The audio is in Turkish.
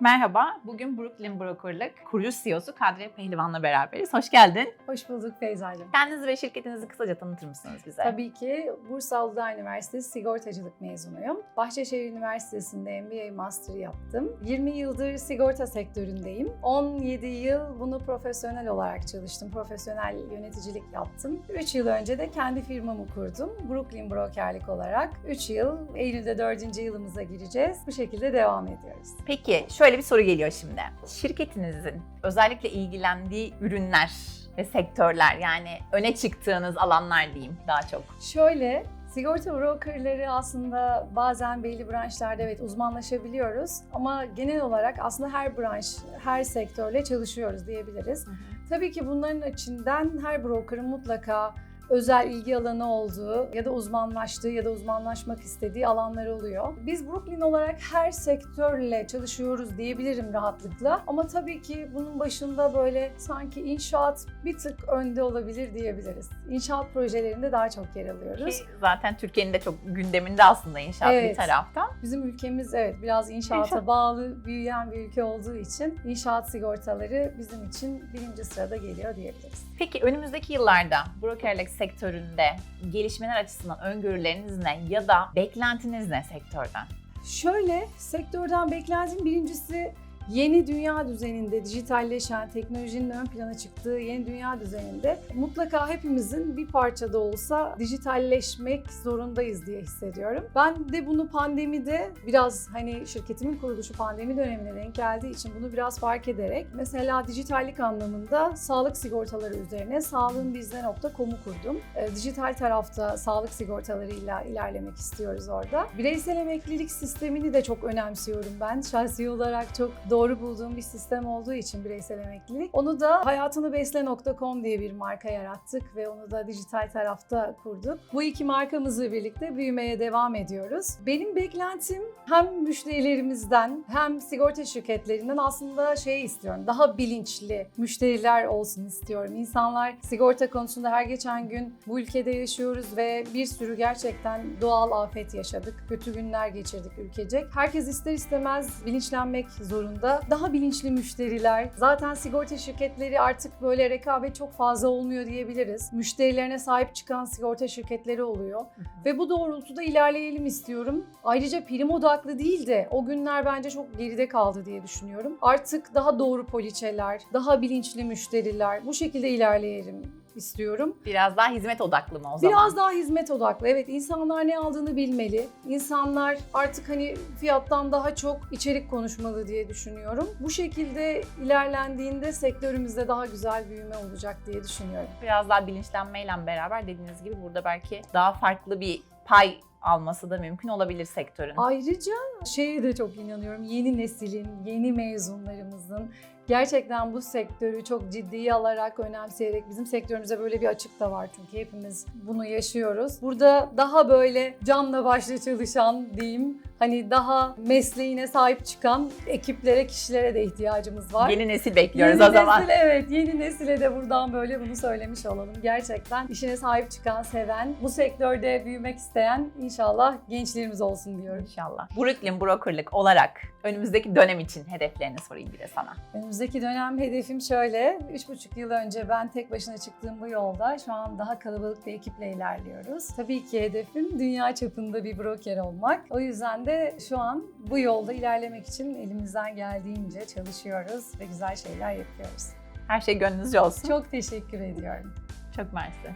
Merhaba, bugün Brooklyn Broker'lık kurucu CEO'su Kadriye Pehlivan'la beraberiz. Hoş geldin. Hoş bulduk Feyza'cığım. Kendinizi ve şirketinizi kısaca tanıtır mısınız bize? Tabii ki Bursa Uludağ Üniversitesi sigortacılık mezunuyum. Bahçeşehir Üniversitesi'nde MBA Master yaptım. 20 yıldır sigorta sektöründeyüm. 17 yıl bunu profesyonel olarak çalıştım. Profesyonel yöneticilik yaptım. 3 yıl önce de kendi firmamı kurdum. Brooklyn Brokerlik olarak. 3 yıl, Eylül'de 4. yılımıza gireceğiz. Bu şekilde devam ediyoruz. Peki, şöyle bir soru geliyor şimdi. Şirketinizin özellikle ilgilendiği ürünler ve sektörler yani öne çıktığınız alanlar diyeyim daha çok. Şöyle, sigorta brokerları aslında bazen belli branşlarda evet uzmanlaşabiliyoruz ama genel olarak aslında her branş, her sektörle çalışıyoruz diyebiliriz. Tabii ki bunların içinden her brokerın mutlaka özel ilgi alanı olduğu ya da uzmanlaştığı ya da uzmanlaşmak istediği alanlar oluyor. Biz Brooklyn olarak her sektörle çalışıyoruz diyebilirim rahatlıkla. Ama tabii ki bunun başında böyle sanki inşaat bir tık önde olabilir diyebiliriz. İnşaat projelerinde daha çok yer alıyoruz. Ki zaten Türkiye'nin de çok gündeminde aslında inşaat bir Evet. taraftan. Bizim ülkemiz evet biraz inşaata İnşaat. bağlı büyüyen bir ülke olduğu için inşaat sigortaları bizim için birinci sırada geliyor diyebiliriz. Peki önümüzdeki yıllarda brokerlik sektöründe gelişmeler açısından öngörüleriniz ne ya da beklentiniz ne sektörden? Şöyle sektörden beklentim birincisi yeni dünya düzeninde dijitalleşen teknolojinin ön plana çıktığı yeni dünya düzeninde mutlaka hepimizin bir parçada olsa dijitalleşmek zorundayız diye hissediyorum. Ben de bunu pandemide biraz hani şirketimin kuruluşu pandemi dönemine denk geldiği için bunu biraz fark ederek mesela dijitallik anlamında sağlık sigortaları üzerine sağlığınbizde.com'u kurdum. E, dijital tarafta sağlık sigortalarıyla ilerlemek istiyoruz orada. Bireysel emeklilik sistemini de çok önemsiyorum ben. Şahsi olarak çok bulduğum bir sistem olduğu için bireysel emeklilik. Onu da hayatınıbesle.com diye bir marka yarattık ve onu da dijital tarafta kurduk. Bu iki markamızla birlikte büyümeye devam ediyoruz. Benim beklentim hem müşterilerimizden hem sigorta şirketlerinden aslında şey istiyorum. Daha bilinçli müşteriler olsun istiyorum. İnsanlar sigorta konusunda her geçen gün bu ülkede yaşıyoruz ve bir sürü gerçekten doğal afet yaşadık. Kötü günler geçirdik ülkecek. Herkes ister istemez bilinçlenmek zorunda. Daha bilinçli müşteriler. Zaten sigorta şirketleri artık böyle rekabet çok fazla olmuyor diyebiliriz. Müşterilerine sahip çıkan sigorta şirketleri oluyor. Ve bu doğrultuda ilerleyelim istiyorum. Ayrıca prim odaklı değil de o günler bence çok geride kaldı diye düşünüyorum. Artık daha doğru poliçeler, daha bilinçli müşteriler bu şekilde ilerleyelim istiyorum. Biraz daha hizmet odaklı mı o zaman? Biraz daha hizmet odaklı. Evet insanlar ne aldığını bilmeli. İnsanlar artık hani fiyattan daha çok içerik konuşmalı diye düşünüyorum. Bu şekilde ilerlendiğinde sektörümüzde daha güzel büyüme olacak diye düşünüyorum. Biraz daha bilinçlenmeyle beraber dediğiniz gibi burada belki daha farklı bir pay alması da mümkün olabilir sektörün. Ayrıca şeye de çok inanıyorum. Yeni neslin, yeni mezunlarımızın gerçekten bu sektörü çok ciddiye alarak, önemseyerek bizim sektörümüze böyle bir açık da var çünkü hepimiz bunu yaşıyoruz. Burada daha böyle canla başla çalışan diyeyim, hani daha mesleğine sahip çıkan ekiplere, kişilere de ihtiyacımız var. Yeni nesil bekliyoruz Yeni o zaman. nesile, evet yeni nesile de buradan böyle bunu söylemiş olalım. Gerçekten işine sahip çıkan, seven, bu sektörde büyümek isteyen inşallah gençlerimiz olsun diyorum. İnşallah. Brooklyn Broker'lık olarak önümüzdeki dönem için hedeflerini sorayım bir de sana. Önümüzdeki dönem hedefim şöyle. 3,5 yıl önce ben tek başına çıktığım bu yolda şu an daha kalabalık bir ekiple ilerliyoruz. Tabii ki hedefim dünya çapında bir broker olmak. O yüzden de şu an bu yolda ilerlemek için elimizden geldiğince çalışıyoruz ve güzel şeyler yapıyoruz. Her şey gönlünüzce olsun. Çok teşekkür ediyorum. Çok mersi.